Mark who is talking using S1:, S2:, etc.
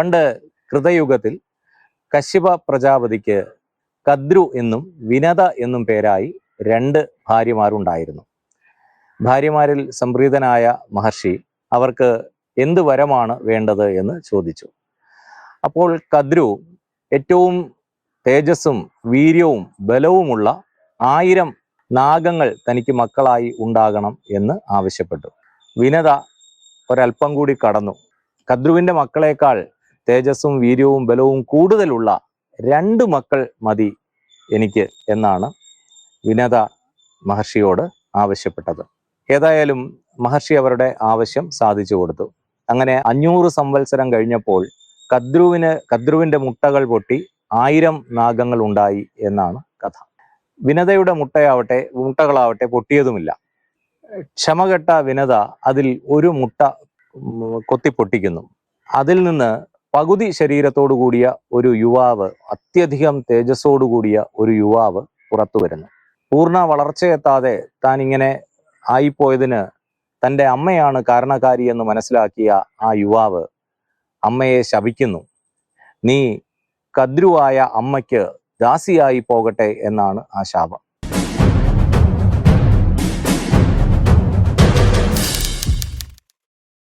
S1: പണ്ട് കൃതയുഗത്തിൽ കശ്യപ പ്രജാപതിക്ക് കദ്രു എന്നും വിനത എന്നും പേരായി രണ്ട് ഭാര്യമാരുണ്ടായിരുന്നു. ഭാര്യമാരിൽ സംപ്രീതനായ മഹർഷി അവർക്ക് എന്ത് വരമാണ് വേണ്ടത് എന്ന് ചോദിച്ചു. അപ്പോൾ കദ്രു ഏറ്റവും തേജസ്സും വീര്യവും ബലവുമുള്ള ആയിരം നാഗങ്ങൾ തനിക്ക് മക്കളായി ഉണ്ടാകണം എന്ന് ആവശ്യപ്പെട്ടു. വിനത ഒരൽപ്പം കൂടി കടന്നു. കദ്രുവിന്റെ മക്കളെക്കാൾ തേജസ്സും വീര്യവും ബലവും കൂടുതലുള്ള രണ്ട് മക്കൾ മതി എനിക്ക് എന്നാണ് വിനത മഹർഷിയോട് ആവശ്യപ്പെട്ടത്. ഏതായാലും മഹർഷി അവരുടെ ആവശ്യം സാധിച്ചു കൊടുത്തു. അങ്ങനെ അഞ്ഞൂറ് സംവത്സരം കഴിഞ്ഞപ്പോൾ കദ്രുവിന് കദ്രുവിന്റെ മുട്ടകൾ പൊട്ടി ആയിരം നാഗങ്ങൾ ഉണ്ടായി എന്നാണ് കഥ. വിനതയുടെ മുട്ടയാവട്ടെ മുട്ടകളാവട്ടെ പൊട്ടിയതുമില്ല. ക്ഷമകെട്ട വിനത അതിൽ ഒരു മുട്ട കൊത്തി പൊട്ടിക്കുന്നു അതിൽ നിന്ന് പകുതി ശരീരത്തോടു കൂടിയ ഒരു യുവാവ് അത്യധികം തേജസ്സോടു കൂടിയ ഒരു യുവാവ് പുറത്തു വരുന്നു. പൂർണ വളർച്ചയെത്താതെ താൻ ഇങ്ങനെ ആയിപ്പോയതിന് തന്റെ അമ്മയാണ് കാരണക്കാരി എന്ന് മനസ്സിലാക്കിയ ആ യുവാവ് അമ്മയെ ശപിക്കുന്നു. നീ കദ്രുവായ അമ്മയ്ക്ക് ദാസിയായി പോകട്ടെ എന്നാണ് ആ ശാപം.